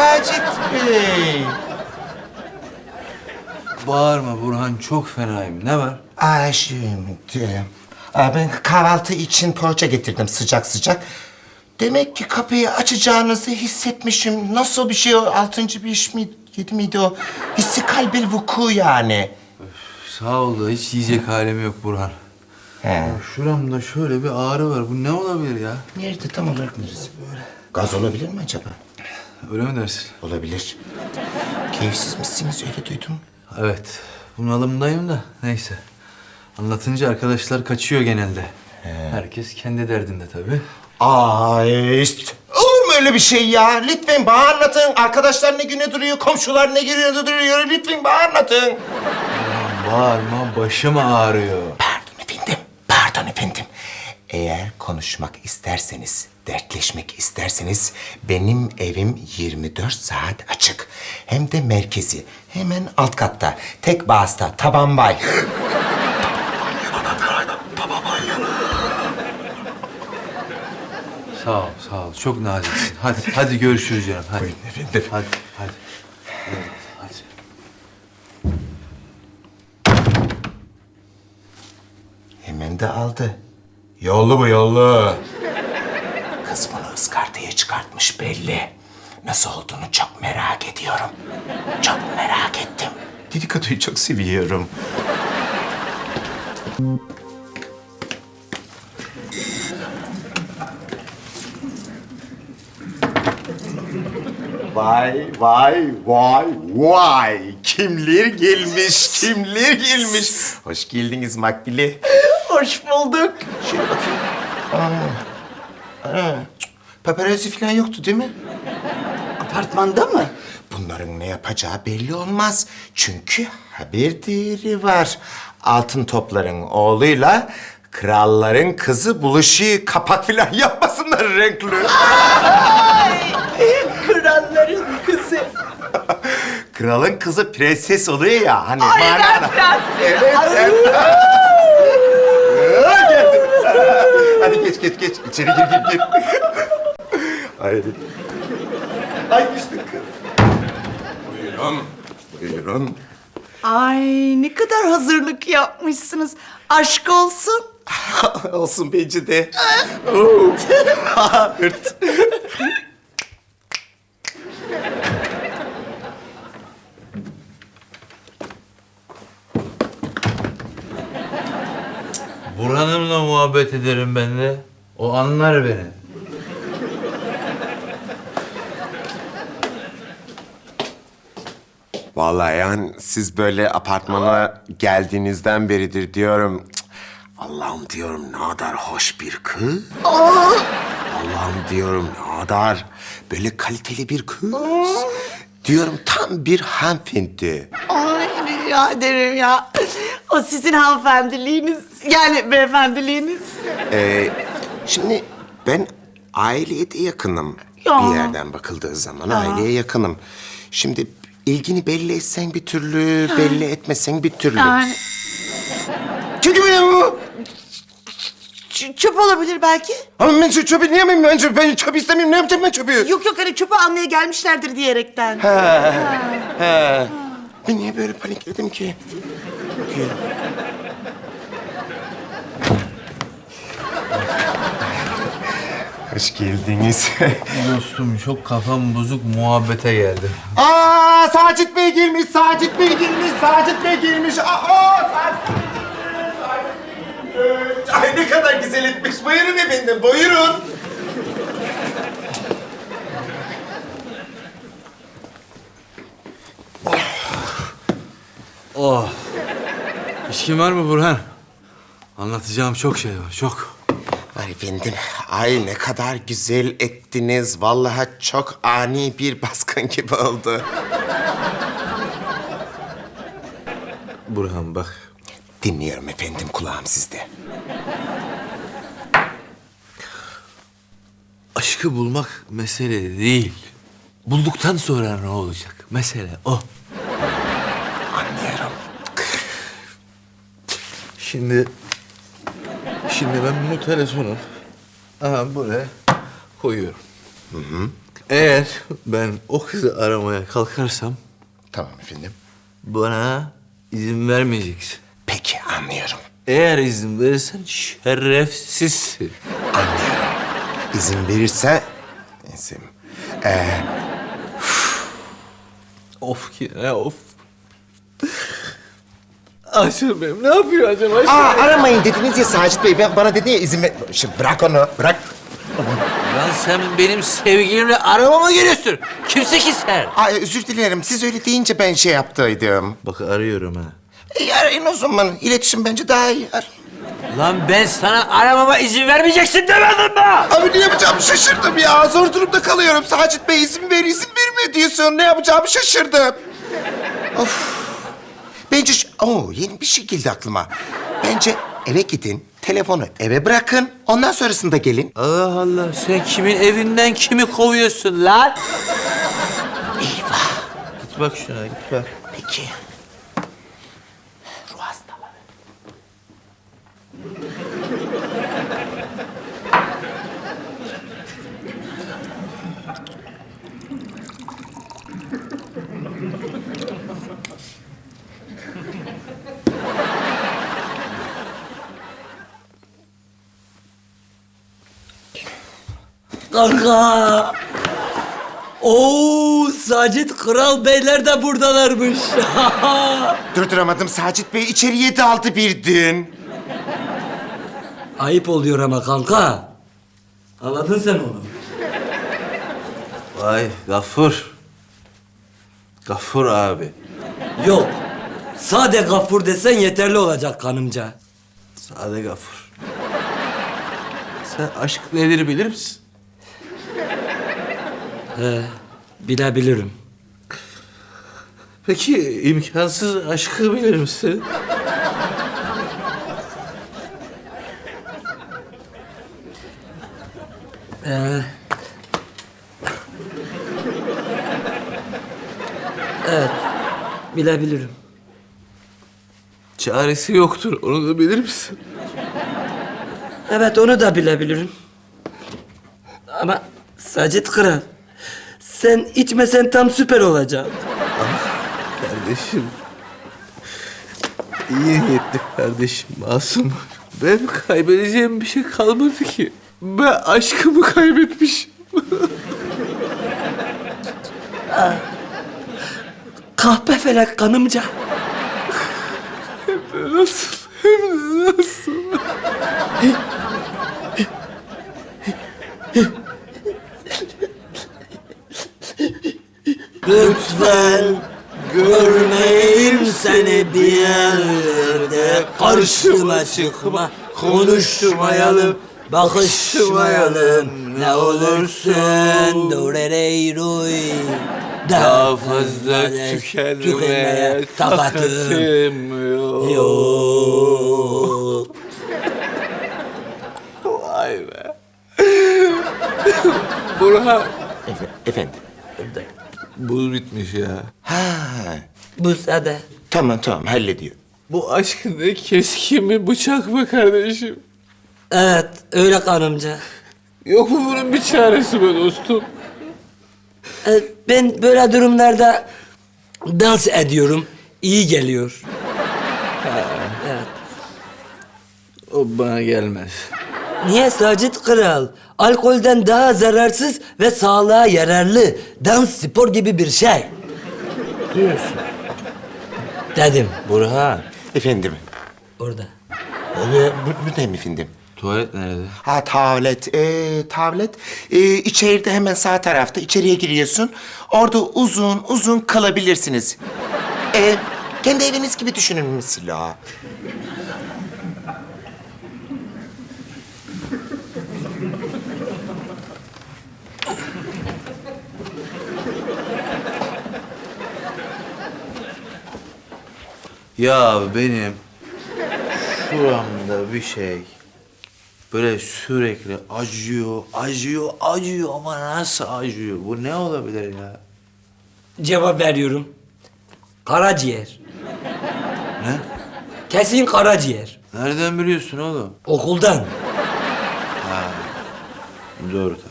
Sacit Bey. Bağırma Burhan çok fenayım. Ne var? Ay şimdi. Aa, Ben kahvaltı için poğaça getirdim sıcak sıcak. Demek ki kapıyı açacağınızı hissetmişim. Nasıl bir şey o? Altıncı bir iş miydi? Yedi miydi o? Hissi kalbil vuku yani. Sağ ol da hiç yiyecek halim yok Burhan. He. Şuramda şöyle bir ağrı var. Bu ne olabilir ya? Nerede tam olarak neresi böyle? Gaz olabilir mi acaba? Öyle mi dersin? Olabilir. Keyifsiz misiniz öyle duydum. Evet. Bunalımdayım da neyse. Anlatınca arkadaşlar kaçıyor genelde. Herkes kendi derdinde tabii. Ay ist- Olur mu öyle bir şey ya? Lütfen bana anlatın. Arkadaşlar ne güne duruyor, komşular ne güne duruyor. Lütfen bana anlatın. Bağırma başım ağrıyor. Pardon efendim, pardon efendim. Eğer konuşmak isterseniz, dertleşmek isterseniz benim evim 24 saat açık. Hem de merkezi. Hemen alt katta. Tek bağızda, taban bay. Sağ ol, sağ ol. Çok naziksin. Hadi, hadi görüşürüz canım. Hadi. Buyurun efendim. Hadi, hadi. Evet, hadi. Hemen de aldı. Yollu bu yollu. Kız bunu ıskartaya çıkartmış belli. Nasıl olduğunu çok merak ediyorum. Çok merak ettim. Dedikoduyu çok seviyorum. Vay vay vay vay. Kimler gelmiş, kimler gelmiş. Hoş geldiniz Makbili. Hoş bulduk. Şöyle bakayım. Aa. Aa. Paparazzi falan yoktu değil mi? Apartmanda mı? Bunların ne yapacağı belli olmaz. Çünkü haber değeri var. Altın topların oğluyla kralların kızı buluşuyor. Kapak falan yapmasınlar renkli. Kralların kızı. Kralın kızı prenses oluyor ya hani. Ay ben manada. Evet sen. Aa, geldim. Hadi geç geç geç. İçeri gir gir gir. Haydi. Ay düştün kız. Buyurun. Buyurun. Ay ne kadar hazırlık yapmışsınız. Aşk olsun. Olsun bence de. Oo. Hırt. Burhan'ımla muhabbet ederim ben de. O anlar beni. Vallahi yani siz böyle apartmana geldiğinizden beridir diyorum. cık, Allah'ım diyorum ne kadar hoş bir kız. Allah'ım diyorum ne kadar böyle kaliteli bir kız. Diyorum tam bir hanımefendi. Ay rica ederim ya. O sizin hanımefendiliğiniz. Yani beyefendiliğiniz. Ee, şimdi ben aileye de yakınım. Ya. Bir yerden bakıldığı zaman aileye yakınım. Şimdi ilgini belli etsen bir türlü, belli etmesen bir türlü. Yani Çünkü benim bu. ç- çöp olabilir belki. Ama ben şu çöpü niye ben, ben, ben çöpü istemiyorum. Ne yapacağım ben çöpü? Yok yok hani çöpü almaya gelmişlerdir diyerekten. He. Ben niye böyle panikledim ki? Ki. Hoş geldiniz. Dostum çok kafam bozuk muhabbete geldim. Aa Sacit Bey gelmiş, Sacit Bey gelmiş, Sacit Bey gelmiş. Aa Sacit Bey gelmiş, Sacit Bey gelmiş. Ay ne kadar güzel etmiş. Buyurun efendim, buyurun. Oh. İçkin var mı Burhan? Anlatacağım çok şey var, çok. Ay efendim, ay ne kadar güzel ettiniz. Vallahi çok ani bir baskın gibi oldu. Burhan bak. Dinliyorum efendim, kulağım sizde. Aşkı bulmak mesele değil. Bulduktan sonra ne olacak? Mesele o. Anlıyorum. Şimdi... Şimdi ben bu telefonu aha buraya koyuyorum. Eğer ben o kızı aramaya kalkarsam Tamam efendim. bana izin vermeyeceksin. Peki anlıyorum. Eğer izin verirsen şerefsizsin. Anlıyorum. İzin verirse... Neyse. Ee, Of ki ne of. Aşkım benim ne yapıyor acaba? aa aramayın dediniz ya Sacit Bey. Ben, bana dedi ya izin ver... Şimdi bırak onu. Bırak. Lan sen benim sevgilimle aramama geliyorsun. Kimsin ki sen? Ay özür dilerim. Siz öyle deyince ben şey yaptıydım. Bak arıyorum ha. E, arayın o zaman. İletişim bence daha iyi. Ar- Lan ben sana aramama izin vermeyeceksin demedim mi? Abi ne yapacağımı şaşırdım ya. Zor durumda kalıyorum. Sacit Bey izin ver, izin verme diyorsun. Ne yapacağımı şaşırdım. Of. Bence... Oo, yeni bir şey geldi aklıma. Bence eve gidin, telefonu eve bırakın. Ondan sonrasında gelin. Allah Allah sen kimin evinden kimi kovuyorsun lan? Eyvah. Git bak şuna git bak. Peki. Kanka. Oo, Sacit Kral Beyler de buradalarmış. Durduramadım Sacit Bey. içeriye daldı birden. Ayıp oluyor ama kanka. Anladın sen onu. Vay Gafur. Gafur abi. Yok. Sade gafur desen yeterli olacak kanımca. Sade Gafur. Sen aşk nedir bilir misin? He, bilebilirim. Peki imkansız aşkı bilir misin? Ee, evet, bilebilirim. Çaresi yoktur onu da bilir misin? Evet, onu da bilebilirim. Ama Sacit Kral, sen içmesen tam süper olacak. Kardeşim. İyi niyetli kardeşim masum. Ben kaybedeceğim bir şey kalmadı ki. Ben aşkımı kaybetmişim. Kahpe felek kanımca. Nasıl? Hem de nasıl? Lütfen görmeyeyim seni bir yerlerde Karşıma çıkma konuşmayalım Bakışmayalım ne olursun Dorereyroy Daha fazla tükenmeye takatım takatım yok. yok Vay be. Burhan. efendim. Buz bitmiş ya. Ha. Bu sade Tamam tamam hallediyor. Bu aşk ne keskin mi bıçak mı kardeşim? Evet öyle kanımca Yok mu bunun bir çaresi be dostum? Ee, Ben böyle durumlarda dans ediyorum. iyi geliyor. Evet. O bana gelmez. Niye Sacit Kral? Alkolden daha zararsız ve sağlığa yararlı. Dans spor gibi bir şey. Diyorsun. Dedim. Burhan. Efendim. Orada. Ee, bu, buradayım efendim. Tuvalet nerede? Ha tavlet. Ee, tavlet. Ee, içeride hemen sağ tarafta. içeriye giriyorsun. Orada uzun uzun kalabilirsiniz. Ee, kendi eviniz gibi düşünün mesela. Ya benim şuramda bir şey böyle sürekli acıyor, acıyor, acıyor ama nasıl acıyor? Bu ne olabilir ya? Cevap veriyorum. Karaciğer. Ne? Kesin karaciğer. Nereden biliyorsun oğlum? Okuldan. Doğru tabii.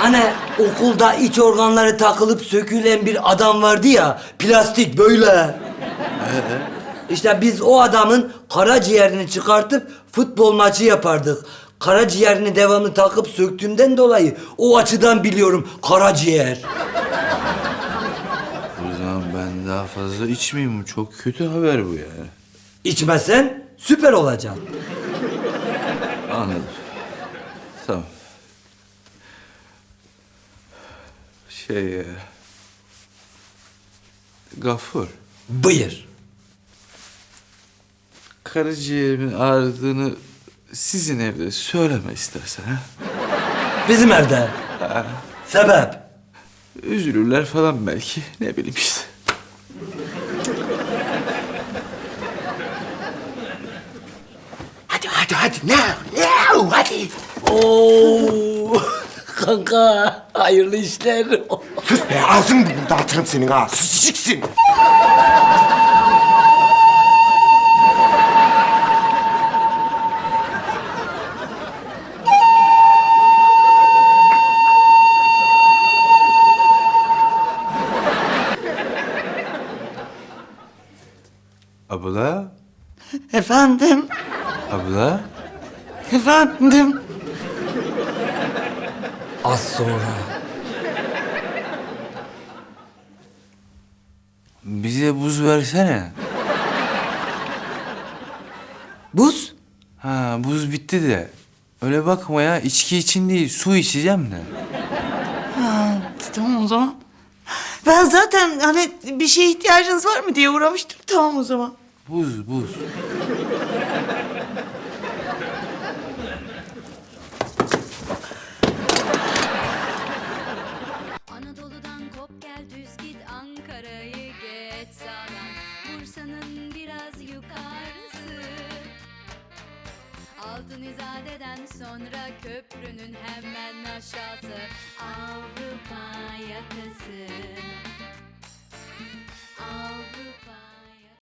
Hani okulda iç organları takılıp sökülen bir adam vardı ya, plastik böyle. İşte biz o adamın karaciğerini çıkartıp futbol maçı yapardık. Karaciğerini devamlı takıp söktüğümden dolayı o açıdan biliyorum karaciğer. O zaman ben daha fazla içmeyeyim. Çok kötü haber bu yani. İçmesen süper olacaksın. Anladım. Tamam. Şey... e, Gafur. Buyur. Karaciğerimin ağrıdığını sizin evde söyleme istersen ha. Bizim evde. Sebep? Üzülürler falan belki. Ne bileyim işte. Hadi hadi hadi now now hadi. Oo, kanka hayırlı işler. Sus be ağzını burnunu dağıtırım senin ha. Susiciksin. Abla, Efendim, abla. efendim. Az sonra. Bize buz versene. Buz? Ha buz bitti de. Öyle bakma ya içki için değil su içeceğim de. Ha, tamam o zaman. Ben zaten hani bir şeye ihtiyacınız var mı diye uğramıştım. Tamam o zaman. Buz buz. Sonra köprünün